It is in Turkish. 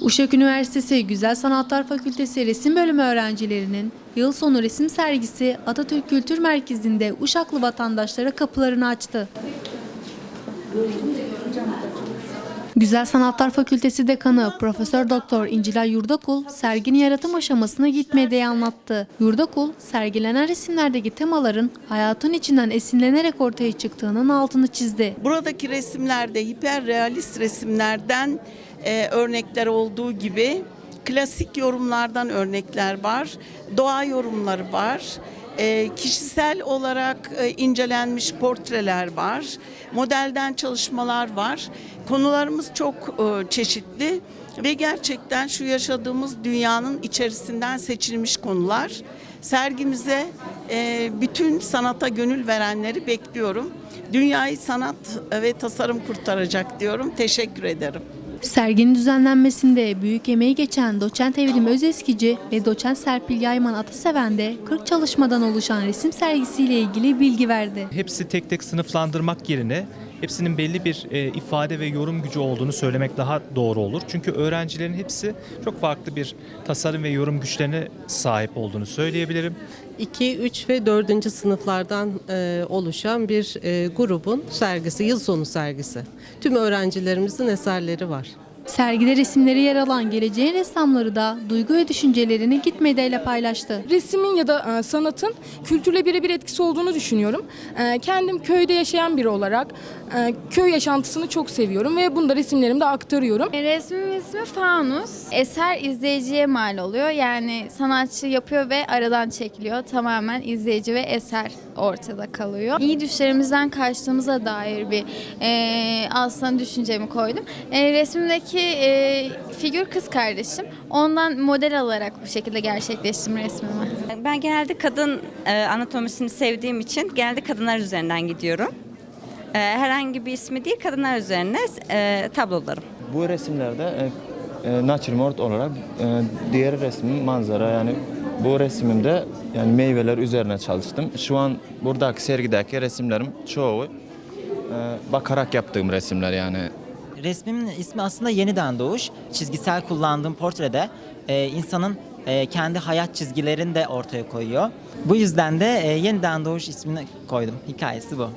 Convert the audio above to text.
Uşak Üniversitesi Güzel Sanatlar Fakültesi Resim Bölümü öğrencilerinin yıl sonu resim sergisi Atatürk Kültür Merkezi'nde Uşaklı vatandaşlara kapılarını açtı. Güzel Sanatlar Fakültesi Dekanı Profesör Doktor İncilay Yurdakul serginin yaratım aşamasını gitmediği anlattı. Yurdakul, sergilenen resimlerdeki temaların hayatın içinden esinlenerek ortaya çıktığının altını çizdi. Buradaki resimlerde hiperrealist resimlerden e, örnekler olduğu gibi klasik yorumlardan örnekler var, doğa yorumları var, e, kişisel olarak e, incelenmiş portreler var, modelden çalışmalar var. Konularımız çok e, çeşitli ve gerçekten şu yaşadığımız dünyanın içerisinden seçilmiş konular. Sergimize e, bütün sanata gönül verenleri bekliyorum. Dünyayı sanat ve tasarım kurtaracak diyorum. Teşekkür ederim. Serginin düzenlenmesinde büyük emeği geçen doçent Evrim Özeskici ve doçent Serpil Yayman Ataseven de 40 çalışmadan oluşan resim sergisiyle ilgili bilgi verdi. hepsi tek tek sınıflandırmak yerine hepsinin belli bir e, ifade ve yorum gücü olduğunu söylemek daha doğru olur. Çünkü öğrencilerin hepsi çok farklı bir tasarım ve yorum güçlerine sahip olduğunu söyleyebilirim. 2, 3 ve 4. sınıflardan e, oluşan bir e, grubun sergisi, yıl sonu sergisi. Tüm öğrencilerimizin eserleri var. Sergide resimleri yer alan geleceğin ressamları da duygu ve düşüncelerini gitmedeyle paylaştı. Resmin ya da e, sanatın kültürle birebir etkisi olduğunu düşünüyorum. E, Kendim köyde yaşayan biri olarak e, köy yaşantısını çok seviyorum ve bunu da resimlerimde aktarıyorum. Resmimin ismi Fanus. Eser izleyiciye mal oluyor. Yani sanatçı yapıyor ve aradan çekiliyor. Tamamen izleyici ve eser ortada kalıyor. İyi düşlerimizden kaçtığımıza dair bir e, aslında düşüncemi koydum. E, resmimdeki e, figür kız kardeşim. Ondan model alarak bu şekilde gerçekleştirdim resmimi. Ben genelde kadın e, anatomisini sevdiğim için genelde kadınlar üzerinden gidiyorum. E, herhangi bir ismi değil, kadınlar üzerine e, tablolarım. Bu resimlerde e, e, natürmort olarak e, diğer resmim manzara yani bu resimimde yani meyveler üzerine çalıştım. Şu an buradaki sergideki resimlerim çoğu e, bakarak yaptığım resimler yani. Resmimin ismi aslında Yeniden Doğuş. Çizgisel kullandığım portrede e, insanın e, kendi hayat çizgilerini de ortaya koyuyor. Bu yüzden de e, Yeniden Doğuş ismini koydum. Hikayesi bu.